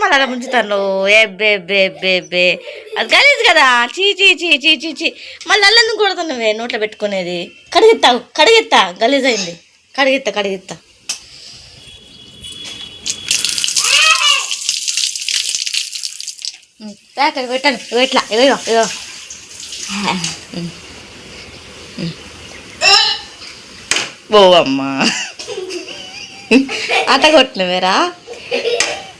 మళ్ళీ అలా ముంచుతాను. ఎబ్బే బే బే బే అది గలీజ్ కదా. చీ చీ చీ చీ చీ చీ. మళ్ళీ అల్లెందుకు కొడుతున్నావే నోట్లో పెట్టుకునేది? కడిగిత్తా కడిగిత్తా. గలీజ్ అయింది కడిగిత్తా. కడిగిత్తా పెట్టాను ఇగో ఇట్లా ఇగో ఇగో ఇగో. ఉమ్. ఉమ్. ఓ అమ్మా. అట్ట కొట్టినవేరా?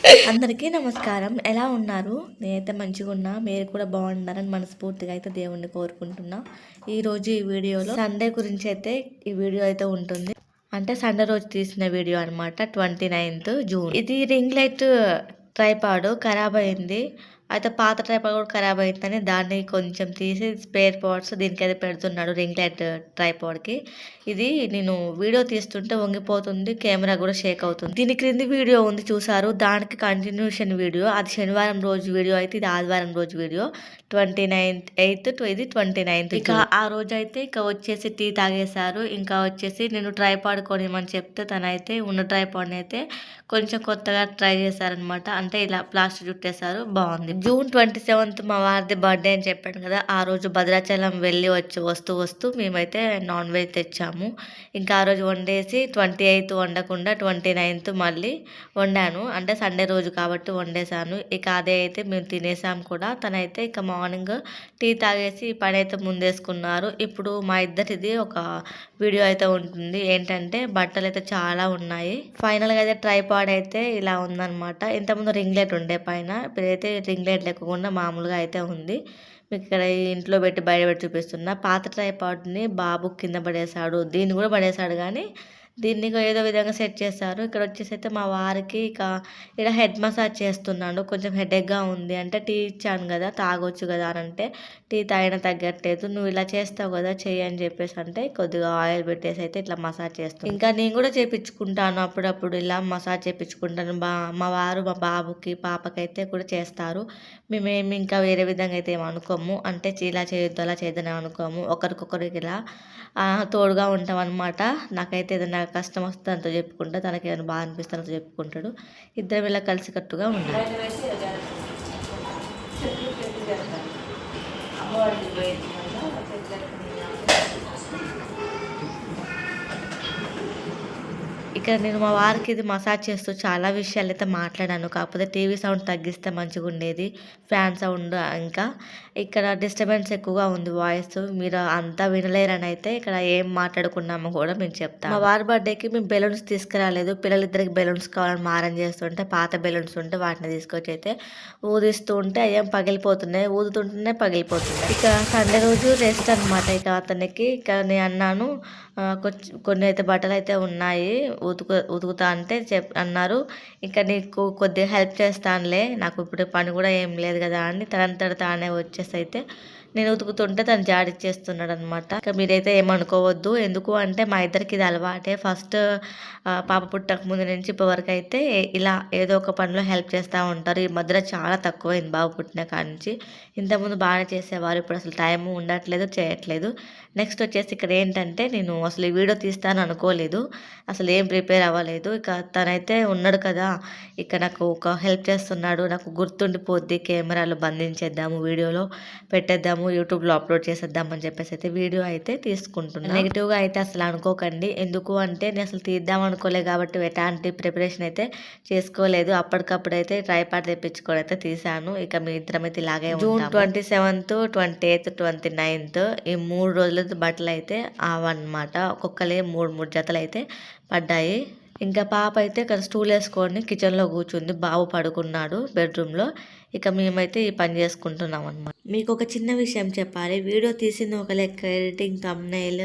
అందరికీ నమస్కారం. ఎలా ఉన్నారు? నేనైతే మంచిగా ఉన్నా. మీరు కూడా బాగున్నారని మనస్ఫూర్తిగా అయితే దేవుణ్ణి కోరుకుంటున్నా. ఈరోజు ఈ వీడియోలో సండే గురించి అయితే ఈ వీడియో అయితే ఉంటుంది. అంటే సండే రోజు తీసిన వీడియో అనమాట ట్వంటీ నైన్త్ జూన్. ఇది రింగ్ లైట్ ట్రైపాడు ఖరాబ్ అయింది. అయితే పాత ట్రైపాడ్ కూడా ఖరాబ్ అయిందని దాన్ని కొంచెం తీసి స్పేర్ పార్ట్స్ దీనికి అయితే పెడుతున్నాడు రింగ్ లైట్ ట్రైపాడ్కి. ఇది నేను వీడియో తీస్తుంటే వంగిపోతుంది కెమెరా కూడా షేక్ అవుతుంది. దీని క్రింది వీడియో ఉంది చూసారు దానికి కంటిన్యూషన్ వీడియో. అది శనివారం రోజు వీడియో అయితే ఇది ఆదివారం రోజు వీడియో. ట్వంటీ నైన్త్ ఎయిత్ ఇది ట్వంటీ నైన్త్ ఇక ఆ రోజు అయితే ఇక వచ్చేసి టీ తాగేశారు. ఇంకా వచ్చేసి నేను ట్రైపాడ్ కొనిమని చెప్తే తనైతే ఉన్న ట్రైపాడ్ని అయితే కొంచెం కొత్తగా ట్రై చేశారనమాట అంటే ఇలా ప్లాస్టిక్ చుట్టేశారు. బాగుంది. జూన్ ట్వంటీ సెవెంత్ మా వారిది బర్త్డే అని చెప్పాను కదా ఆ రోజు భద్రాచలం వెళ్ళి వచ్చి వస్తూ వస్తూ మేమైతే నాన్ వెజ్ తెచ్చాము. ఇంకా ఆ రోజు వండేసి ట్వంటీ ఎయిత్ వండకుండా ట్వంటీ నైన్త్ మళ్ళీ వండాను. అంటే సండే రోజు కాబట్టి వండేసాను ఇక అదే అయితే మేము తినేసాం కూడా. తనైతే ఇక మార్నింగ్ టీ తాగేసి పని అయితే ముందేసుకున్నారు. ఇప్పుడు మా ఇద్దరిది ఒక వీడియో అయితే ఉంటుంది. ఏంటంటే బట్టలు అయితే చాలా ఉన్నాయి. ఫైనల్గా అయితే ట్రైపాడ్ అయితే ఇలా ఉందన్నమాట. ఇంతకుముందు రింగ్లెట్ ఉండే పైన. ఇప్పుడైతే రింగ్ లైట్ లేకుండా మామూలుగా అయితే ఉంది. మీకు ఇక్కడ ఇంట్లో పెట్టి బయట పెట్టి చూపిస్తున్నా పాత ట్రైపాడ్ని బాబు కింద పడేశాడు దీన్ని కూడా పడేశాడు కానీ దీన్ని ఏదో విధంగా సెట్ చేశారు ఇక్కడ వచ్చేసి అయితే మా వారికి ఇక ఇక్కడ హెడ్ మసాజ్ చేస్తున్నాడు. కొంచెం హెడేక్గా ఉంది అంటే టీ ఇచ్చాను కదా తాగొచ్చు కదా అని అంటే టీ తాగిన తగ్గట్లేదు. నువ్వు ఇలా చేస్తావు కదా చెయ్యి అని చెప్పేసి అంటే కొద్దిగా ఆయిల్ పెట్టేసి అయితే ఇట్లా మసాజ్ చేస్తాను ఇంకా నేను కూడా చేపించుకుంటాను అప్పుడప్పుడు ఇలా మసాజ్ చేపించుకుంటాను. బా మా వారు మా బాబుకి పాపకైతే కూడా చేస్తారు. మేమేమి ఇంకా వేరే విధంగా అయితే ఏమి అనుకోము. అంటే ఇలా చేయొద్దు అలా చేయొద్దని అనుకోము. ఒకరికొకరికి ఇలా తోడుగా ఉంటాం అనమాట నాకైతే ఏదైనా కష్టం వస్తే అంత చెప్పుకుంటా తనకి ఏదైనా బాగా అనిపిస్తే అంత చెప్పుకుంటాడు. ఇద్దరం ఇలా కలిసికట్టుగా ఉండాలి. ఇక్కడ నేను మా వారికి ఇది మసాజ్ చేస్తూ చాలా విషయాలు అయితే మాట్లాడాను. కాకపోతే టీవీ సౌండ్ తగ్గిస్తే మంచిగా ఉండేది. ఫ్యాన్ సౌండ్ ఇంకా ఇక్కడ డిస్టర్బెన్స్ ఎక్కువగా ఉంది వాయిస్. మీరు అంతా వినలేరని అయితే ఇక్కడ ఏం మాట్లాడుకున్నామో కూడా మేము చెప్తాం. మా వారి బర్త్డేకి మేము బెలూన్స్ తీసుకురాలేదు. పిల్లలిద్దరికి బెలూన్స్ కావాలని మారం చేస్తుంటే పాత బెలూన్స్ ఉంటే వాటిని తీసుకొచ్చి అయితే ఊదిస్తూ ఉంటే అయ్యేం పగిలిపోతున్నాయి. ఊదుతుంటేనే పగిలిపోతున్నాయి. ఇక సండే రోజు రెస్ట్ అనమాట ఇక అతనికి. ఇక నేను అన్నాను కొన్ని అయితే బట్టలు అయితే ఉన్నాయి. ఉతుకు ఉతుకుతా అంటే చెప్ అన్నారు. ఇంకా నీకు కొద్దిగా హెల్ప్ చేస్తానులే నాకు ఇప్పుడు పని కూడా ఏం లేదు కదా అని తనంతట తానే వచ్చేసి అయితే నేను ఉతుకుతుంటే తను జాడిచ్చేస్తున్నాడు అనమాట ఇంకా మీరైతే ఏమనుకోవద్దు. ఎందుకు అంటే మా ఇద్దరికి ఇది అలవాటే. ఫస్ట్ పాప పుట్టక ముందు నుంచి ఇప్పటివరకు అయితే ఇలా ఏదో ఒక పనిలో హెల్ప్ చేస్తూ ఉంటారు. ఈ మధ్యలో చాలా తక్కువైంది బాబు పుట్టిన కాడి నుంచి ఇంతకుముందు బాగానే చేసేవారు. ఇప్పుడు అసలు టైం ఉండట్లేదు చేయట్లేదు. నెక్స్ట్ వచ్చేసి ఇక్కడ ఏంటంటే నేను అసలు ఈ వీడియో తీస్తాను అనుకోలేదు. అసలు ఏం ప్రిపేర్ అవ్వలేదు. ఇక తనైతే ఉన్నాడు కదా. ఇక నాకు ఒక హెల్ప్ చేస్తున్నాడు. నాకు గుర్తుండిపోద్ది. కెమెరాలో బంధించేద్దాము వీడియోలో పెట్టేద్దాము యూట్యూబ్లో అప్లోడ్ చేసేద్దాం అని చెప్పేసి అయితే వీడియో అయితే తీసుకుంటున్నాను నెగిటివ్గా అయితే అసలు అనుకోకండి. ఎందుకు అంటే నేను అసలు తీద్దాం అనుకోలే కాబట్టి ఎలాంటి ప్రిపరేషన్ అయితే చేసుకోలేదు. అప్పటికప్పుడు అయితే ట్రైపాడ్ తెప్పించుకొని అయితే తీసాను ఇక మీ ఇద్దరం అయితే ఇలాగే June twenty seventh twenty eighth twenty ninth ఈ మూడు రోజుల బట్టలు అయితే అవన్నమాట. ఒక్కొక్కలే మూడు మూడు జతలు అయితే పడ్డాయి. ఇంకా పాప అయితే ఇక్కడ స్టూల్ వేసుకొని కిచెన్లో కూర్చుంది. బాబు పడుకున్నాడు బెడ్రూమ్లో. ఇక మేమైతే ఈ పని చేసుకుంటున్నాం అనమాట మీకు ఒక చిన్న విషయం చెప్పాలి. వీడియో తీసింది ఒక లెక్క ఎడిటింగ్ తమ్నైల్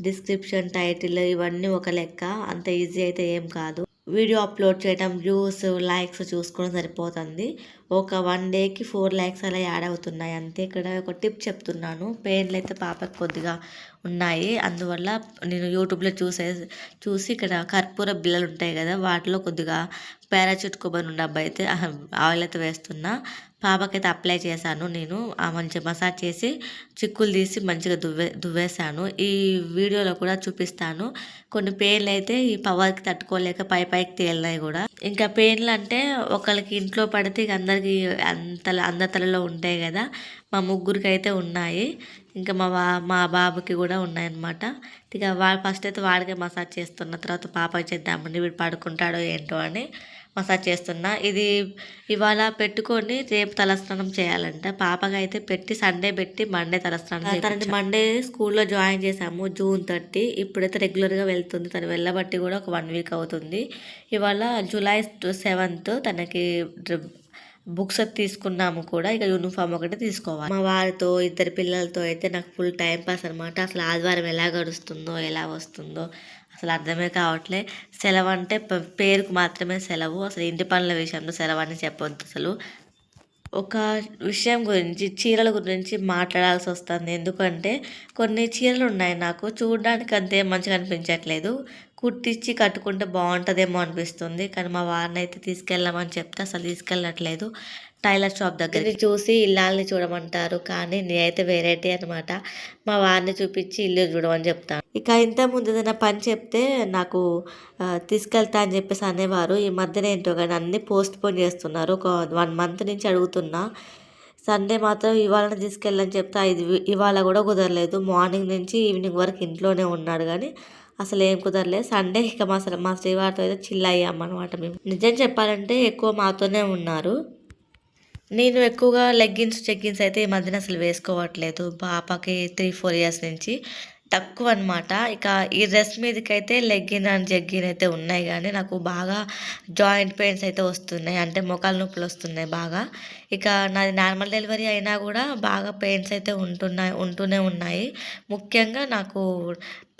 డిస్క్రిప్షన్ టైటిల్ ఇవన్నీ ఒక లెక్క. అంత ఈజీ అయితే ఏం కాదు. వీడియో అప్లోడ్ చేయడం వ్యూస్ లైక్స్ చూసుకోవడం సరిపోతుంది. ఒక వన్ డేకి ఫోర్ లైక్స్ అలా యాడ్ అవుతున్నాయి. అంతే ఇక్కడ ఒక టిప్ చెప్తున్నాను. పెయిన్లు అయితే పాపకు కొద్దిగా ఉన్నాయి. అందువల్ల నేను యూట్యూబ్లో చూసే చూసి ఇక్కడ కర్పూర బిళ్ళలు ఉంటాయి కదా వాటిలో కొద్దిగా పారాచూట్ కొబ్బరి ఉండే అబ్బాయి అయితే ఆయిల్ అయితే వేస్తున్నా. పాపకైతే అప్లై చేశాను. నేను ఆ మంచిగా మసాజ్ చేసి చిక్కులు తీసి మంచిగా దువ్వే దువ్వేశాను. ఈ వీడియోలో కూడా చూపిస్తాను. కొన్ని పెయిన్లు అయితే ఈ పవర్కి తట్టుకోలేక పై పైకి తేలినాయి కూడా. ఇంకా పెయిన్లు అంటే ఒకరికి ఇంట్లో పడితే ఇక అందరికి అంతల అందతలలో ఉంటాయి కదా. మా ముగ్గురికి అయితే ఉన్నాయి. ఇంకా మా బా మా బాబుకి కూడా ఉన్నాయన్నమాట. ఇక వాడు ఫస్ట్ అయితే వాడికే మసాజ్ చేస్తున్న తర్వాత పాప చేద్దామండి వీడు పడుకుంటాడో ఏంటో అని మసాజ్ చేస్తున్నా. ఇది ఇవాళ పెట్టుకొని రేపు తలస్నానం చేయాలంట. పాపగా అయితే పెట్టి సండే పెట్టి మండే తలస్నానం తనని మండే స్కూల్లో జాయిన్ చేసాము జూన్ థర్టీ. ఇప్పుడైతే రెగ్యులర్గా వెళ్తుంది. తను వెళ్ళబట్టి కూడా ఒక వన్ వీక్ అవుతుంది. ఇవాళ జూలై సెవెంత్ తనకి బుక్స్ తీసుకున్నాము కూడా. ఇక యూనిఫామ్ ఒకటి తీసుకోవాలి. మా వారితో ఇద్దరు పిల్లలతో అయితే నాకు ఫుల్ టైం పాస్ అనమాట అసలు ఆదివారం ఎలా గడుస్తుందో ఎలా వస్తుందో అసలు అర్థమే కావట్లే. సెలవు అంటే పేరుకు మాత్రమే సెలవు. అసలు ఇంటి పనుల విషయంలో సెలవు అని చెప్పొద్దు అసలు. ఒక విషయం గురించి చీరల గురించి మాట్లాడాల్సి వస్తుంది. ఎందుకంటే కొన్ని చీరలు ఉన్నాయి నాకు. చూడడానికి అంతే మంచిగా అనిపించట్లేదు. కుట్టించి కట్టుకుంటే బాగుంటుందేమో అనిపిస్తుంది. కానీ మా వారిని అయితే తీసుకెళ్ళమని చెప్తే అసలు తీసుకెళ్ళట్లేదు. టైలర్ షాప్ దగ్గర చూసి ఇల్లాలని చూడమంటారు కానీ నేనైతే వెరైటీ అనమాట మా వారిని చూపించి ఇల్లు చూడమని చెప్తాను ఇక ఇంత ముందు ఏదైనా పని చెప్తే నాకు తీసుకెళ్తా అని చెప్పేసి అనేవారు. ఈ మధ్యన ఏంటో కానీ అన్ని పోస్ట్ పోన్ చేస్తున్నారు. ఒక వన్ మంత్ నుంచి అడుగుతున్నా. సండే మాత్రం ఇవాళ తీసుకెళ్ళని చెప్తే. ఇది ఇవాళ కూడా కుదరలేదు. మార్నింగ్ నుంచి ఈవినింగ్ వరకు ఇంట్లోనే ఉన్నాడు కానీ అసలు ఏం కుదరలేదు. సండే ఇక మా మా శ్రీవారితో అయితే చిల్ అయ్యామన్నమాట మేము. నిజం చెప్పాలంటే ఎక్కువ మాతోనే ఉన్నారు. నేను ఎక్కువగా లెగ్గిన్స్ చెగ్గిన్స్ అయితే ఈ మధ్యన అసలు వేసుకోవట్లేదు. పాపకి త్రీ ఫోర్ ఇయర్స్ నుంచి తక్కువ అనమాట ఇక ఈ డ్రెస్ మీదకైతే లెగ్గిన్ అండ్ జగ్గిన్ అయితే ఉన్నాయి కానీ నాకు బాగా జాయింట్ పెయిన్స్ అయితే వస్తున్నాయి. అంటే మొక్కల నొప్పులు వస్తున్నాయి బాగా. ఇక నాది నార్మల్ డెలివరీ అయినా కూడా బాగా పెయిన్స్ అయితే ఉంటున్నాయి ఉంటూనే ఉన్నాయి. ముఖ్యంగా నాకు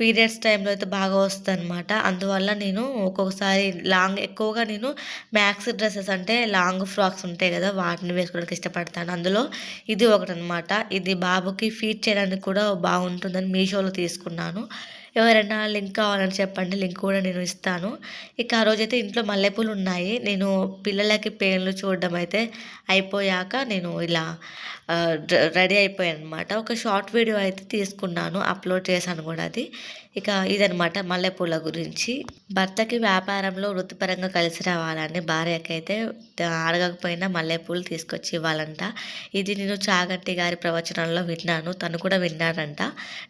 పీరియడ్స్ టైంలో అయితే బాగా వస్తుంది అనమాట అందువల్ల నేను ఒక్కొక్కసారి లాంగ్ ఎక్కువగా నేను మ్యాక్స్ డ్రెస్సెస్ అంటే లాంగ్ ఫ్రాక్స్ ఉంటాయి కదా వాటిని వేసుకోవడానికి ఇష్టపడతాను. అందులో ఇది ఒకటి అనమాట ఇది బాబుకి ఫీట్ చేయడానికి కూడా బాగుంటుందని మీషోలో తీసుకున్నాను. ఎవరైనా లింక్ కావాలని చెప్పండి లింక్ కూడా నేను ఇస్తాను. ఇక ఆ రోజైతే ఇంట్లో మల్లెపూలు ఉన్నాయి. నేను పిల్లలకి పేర్లు చూడడం అయితే అయిపోయాక నేను ఇలా రెడీ అయిపోయాను అనమాట ఒక షార్ట్ వీడియో అయితే తీసుకున్నాను అప్లోడ్ చేశాను కూడా అది. ఇక ఇదనమాట మల్లెపూల గురించి. భర్తకి వ్యాపారంలో వృత్తిపరంగా కలిసి రావాలని భార్యకైతే అడగకపోయినా మల్లెపూలు తీసుకొచ్చి ఇవ్వాలంట. ఇది నేను చాగంటి గారి ప్రవచనంలో విన్నాను. తను కూడా విన్నాడంట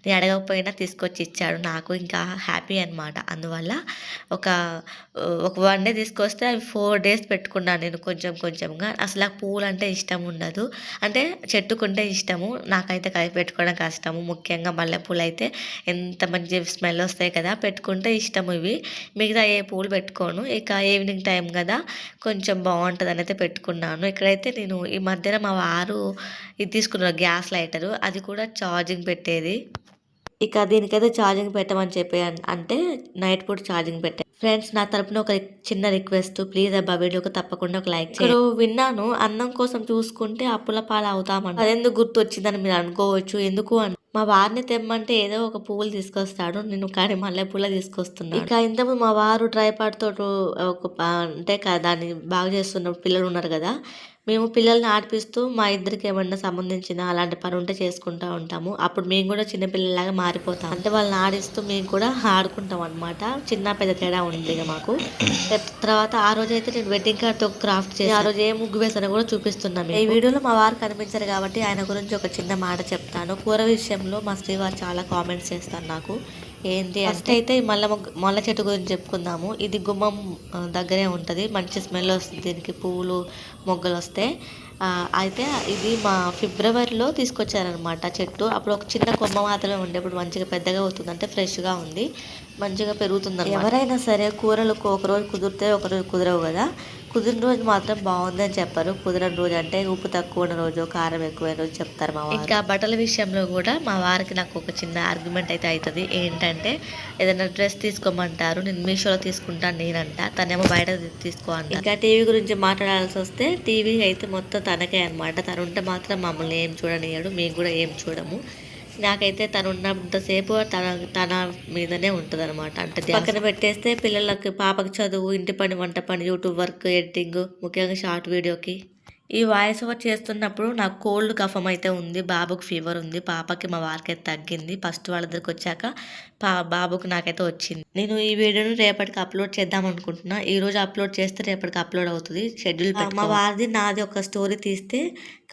నేను అడగకపోయినా తీసుకొచ్చి ఇచ్చాడు. నాకు ఇంకా హ్యాపీ అనమాట అందువల్ల ఒక ఒక వన్ డే తీసుకొస్తే అవి ఫోర్ డేస్ పెట్టుకున్నాను నేను కొంచెం కొంచెంగా. అసలు ఆ పూలు అంటే ఇష్టం ఉండదు. అంటే చెట్టుకుంటే ఇష్టము. నాకైతే కలిపి పెట్టుకోవడం కష్టము. ముఖ్యంగా మల్లెపూలు అయితే ఎంత మంచి స్మెల్ వస్తాయి కదా పెట్టుకుంటే ఇష్టం ఇవి. మిగతా ఏ పూలు పెట్టుకోను. ఇక ఈవినింగ్ టైం కదా కొంచెం బాగుంటుంది అని అయితే పెట్టుకున్నాను. ఇక్కడైతే నేను ఈ మధ్యన మా వారు ఇది తీసుకున్నారు గ్యాస్ లైటరు. అది కూడా ఛార్జింగ్ పెట్టేది. ఇక దీనికైతే ఛార్జింగ్ పెట్టమని చెప్పి అంటే నైట్ పూట ఛార్జింగ్ పెట్టే. ఫ్రెండ్స్ నా తరపున ఒక చిన్న రిక్వెస్ట్. ప్లీజ్ అబ్బా వీడియోకి తప్పకుండా ఒక లైక్ చేయండి విన్నాను అన్నం కోసం చూసుకుంటే అప్పుల పాలు అవుతామని అదెందుకు గుర్తు వచ్చిందని మీరు అనుకోవచ్చు. ఎందుకు అని మా వారిని తెమ్మంటే ఏదో ఒక పువ్వులు తీసుకొస్తాడు నేను కానీ మల్లె పూల ఇక ఇంతకుముందు మా వారు ట్రైపాడ్తో ఒక అంటే దాన్ని బాగా చేస్తున్న పిల్లలు ఉన్నారు కదా మేము పిల్లల్ని ఆడిపిస్తూ మా ఇద్దరికి ఏమన్నా సంబంధించిన అలాంటి పని ఉంటే చేసుకుంటూ ఉంటాము. అప్పుడు మేము కూడా చిన్నపిల్లలాగా మారిపోతాం. అంటే వాళ్ళని ఆడిస్తూ మేము కూడా ఆడుకుంటాం అనమాట చిన్న పెద్ద తేడా ఉంది ఇక మాకు తర్వాత ఆ రోజు అయితే నేను వెడ్డింగ్ కార్డ్తో క్రాఫ్ట్ చేసి ఆ రోజు ఏ ముగ్గు వేసానో కూడా చూపిస్తున్నాను ఈ వీడియోలో మా వారు కనిపించారు కాబట్టి ఆయన గురించి ఒక చిన్న మాట చెప్తాను. కూర విషయంలో మా శ్రీవారు చాలా కామెంట్స్ చేస్తారు నాకు. ఏంటి ఫస్ట్ అయితే మల్ల మొల్ల చెట్టు గురించి చెప్పుకుందాము. ఇది గుమ్మం దగ్గరే ఉంటుంది. మంచి స్మెల్ వస్తుంది దీనికి. పువ్వులు మొగ్గలు వస్తే. అయితే ఇది మా ఫిబ్రవరిలో తీసుకొచ్చారనమాట చెట్టు. అప్పుడు ఒక చిన్న కొమ్మ మాత్రమే ఉండే. ఇప్పుడు మంచిగా పెద్దగా అవుతుంది అంటే ఫ్రెష్గా ఉంది. మంచిగా పెరుగుతుంది ఎవరైనా సరే కూరలు ఒకరోజు కుదిరితే ఒకరోజు కుదరవు కదా. కుదిరిన రోజు మాత్రం బాగుందని చెప్పారు. కుదిరిన రోజు అంటే ఉప్పు తక్కువ ఉన్న రోజు కారం ఎక్కువైన రోజు చెప్తారు మా ఇంకా బట్టల విషయంలో కూడా మా వారికి నాకు ఒక చిన్న ఆర్గ్యుమెంట్ అయితే అవుతుంది ఏంటంటే ఏదైనా డ్రెస్ తీసుకోమంటారు నేను మీషోలో తీసుకుంటాను నేనంట తనేమో బయట తీసుకోవాలి ఇంకా టీవీ గురించి మాట్లాడాల్సి వస్తే టీవీ అయితే మొత్తం తనకే అనమాట తను ఉంటే మాత్రం మమ్మల్ని ఏం చూడనియడు మేము కూడా ఏం చూడము. నాకైతే తను ఉన్నంతసేపు తన తన మీదనే ఉంటుంది అనమాట అంటే పక్కన పెట్టేస్తే పిల్లలకి పాపకి చదువు ఇంటి పని వంట పని యూట్యూబ్ వర్క్ ఎడిటింగ్ ముఖ్యంగా షార్ట్ వీడియోకి. ఈ వాయిస్ ఓవర్ చేస్తున్నప్పుడు నాకు కోల్డ్ కఫం అయితే ఉంది బాబుకి ఫీవర్ ఉంది పాపకి మా వారికి అయితే తగ్గింది. ఫస్ట్ వాళ్ళ దగ్గరికి వచ్చాక పా బాబుకి నాకైతే వచ్చింది. నేను ఈ వీడియోను రేపటికి అప్లోడ్ చేద్దాం అనుకుంటున్నా. ఈ రోజు అప్లోడ్ చేస్తే రేపటికి అప్లోడ్ అవుతుంది. షెడ్యూల్ మా వారిది నాది ఒక స్టోరీ తీస్తే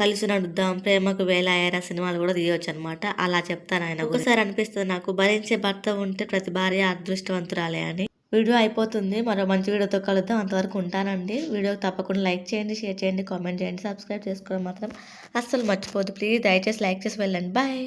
కలిసి నడుద్దాం. ప్రేమకు వేల అయ్యారా సినిమాలు కూడా తీయవచ్చు అనమాట అలా చెప్తాను ఆయన ఒకసారి అనిపిస్తుంది నాకు భరించే భర్త ఉంటే ప్రతి భార్య అదృష్టవంతురాలే అని. వీడియో అయిపోతుంది. మరో మంచి వీడియోతో కలుద్దాం. అంతవరకు ఉంటానండి. వీడియో తప్పకుండా లైక్ చేయండి షేర్ చేయండి కామెంట్ చేయండి సబ్స్క్రైబ్ చేసుకోవడం మాత్రం అస్సలు మర్చిపోద్దు ప్లీజ్ దయచేసి లైక్ చేసి వెళ్ళండి. బాయ్.